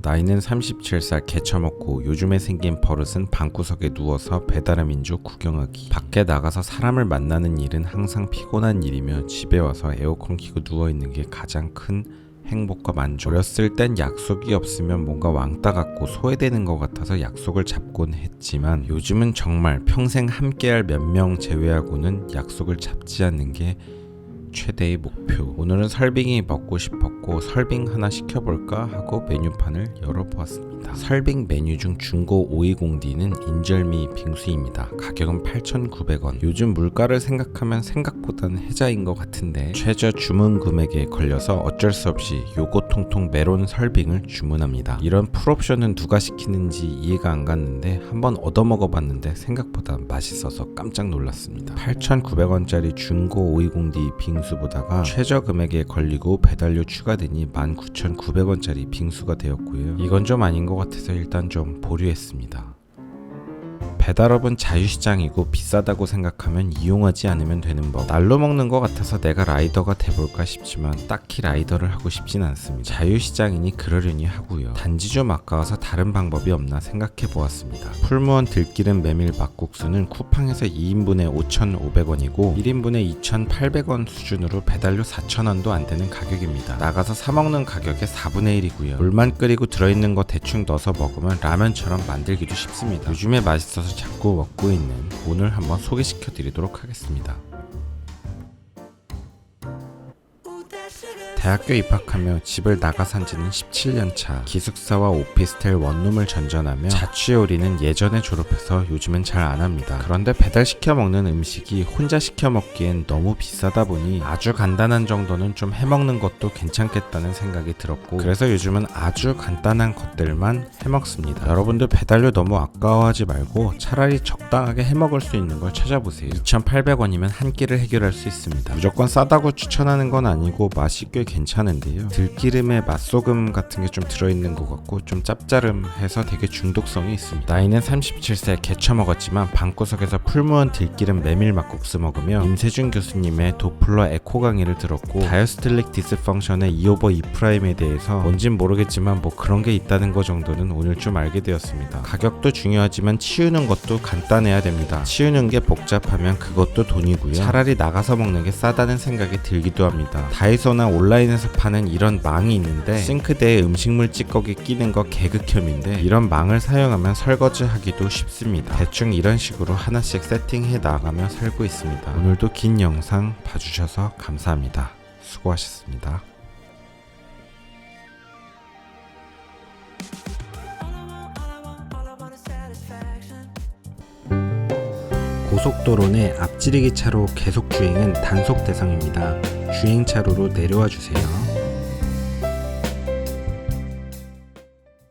나이는 37살 개처먹고 요즘에 생긴 버릇은 방구석에 누워서 배달의 민족 구경하기. 밖에 나가서 사람을 만나는 일은 항상 피곤한 일이며 집에 와서 에어컨 켜고 누워있는 게 가장 큰 행복과 만족. 어렸을 땐 약속이 없으면 뭔가 왕따 같고 소외되는 것 같아서 약속을 잡곤 했지만 요즘은 정말 평생 함께할 몇 명 제외하고는 약속을 잡지 않는 게 최대의 목표. 오늘은 설빙이 먹고 싶었고 설빙 하나 시켜볼까 하고 메뉴판을 열어보았습니다. 설빙 메뉴 중 중고 520D는 인절미 빙수입니다. 가격은 8,900원. 요즘 물가를 생각하면 생각보다는 혜자인 것 같은데 최저 주문 금액에 걸려서 어쩔 수 없이 요거 통통 메론 설빙을 주문합니다. 이런 풀옵션은 누가 시키는지 이해가 안 갔는데 한번 얻어먹어봤는데 생각보다 맛있어서 깜짝 놀랐습니다. 8,900원짜리 중고 520D 빙수 보다가 최저 금액에 걸리고 배달료 추가되니 19,900원짜리 빙수가 되었고요. 이건 좀 아닌 것 같아서 일단 좀 보류했습니다. 배달업은 자유시장이고 비싸다고 생각하면 이용하지 않으면 되는 법. 날로 먹는 것 같아서 내가 라이더가 돼볼까 싶지만 딱히 라이더를 하고 싶진 않습니다. 자유시장이니 그러려니 하고요. 단지 좀 아까워서 다른 방법이 없나 생각해 보았습니다. 풀무원 들기름 메밀 막국수는 쿠팡에서 2인분에 5,500원이고 1인분에 2,800원 수준으로 배달료 4,000원도 안 되는 가격입니다. 나가서 사 먹는 가격의 4분의 1이고요. 물만 끓이고 들어있는 거 대충 넣어서 먹으면 라면처럼 만들기도 쉽습니다. 요즘에 맛있어서 자꾸 먹고 있는 오늘 한번 소개시켜 드리도록 하겠습니다. 대학교 입학하며 집을 나가 산 지는 17년 차. 기숙사와 오피스텔 원룸을 전전하며 자취 요리는 예전에 졸업해서 요즘은 잘 안 합니다. 그런데 배달시켜 먹는 음식이 혼자 시켜 먹기엔 너무 비싸다 보니 아주 간단한 정도는 좀 해먹는 것도 괜찮겠다는 생각이 들었고 그래서 요즘은 아주 간단한 것들만 해먹습니다. 여러분들 배달료 너무 아까워하지 말고 차라리 적당하게 해먹을 수 있는 걸 찾아보세요. 2,800원이면 한 끼를 해결할 수 있습니다. 무조건 싸다고 추천하는 건 아니고 맛이 꽤 괜찮은데요. 들기름에 맛소금 같은 게 좀 들어있는 것 같고 좀 짭짜름해서 되게 중독성이 있습니다. 나이는 37세 개쳐 먹었지만 방구석에서 풀무원 들기름 메밀 막국수 먹으며 임세준 교수님의 도플러 에코 강의를 들었고 다이어스틸릭 디스펑션의 2 오버 2 프라임에 대해서 뭔진 모르겠지만 뭐 그런 게 있다는 거 정도는 오늘 좀 알게 되었습니다. 가격도 중요하지만 치우는 것도 간단해야 됩니다. 치우는 게 복잡하면 그것도 돈이고요. 차라리 나가서 먹는 게 싸다는 생각이 들기도 합니다. 다이소 나 온라인에서 파는 이런 망이 있는데 싱크대에 음식물 찌꺼기 끼는 거 개극혐인데 이런 망을 사용하면 설거지 하기도 쉽습니다. 대충 이런 식으로 하나씩 세팅해 나가며 살고 있습니다. 오늘도 긴 영상 봐주셔서 감사합니다. 수고하셨습니다. 고속도로 내 앞지르기 차로 계속 주행은 단속 대상입니다. 주행 차로로 내려와 주세요.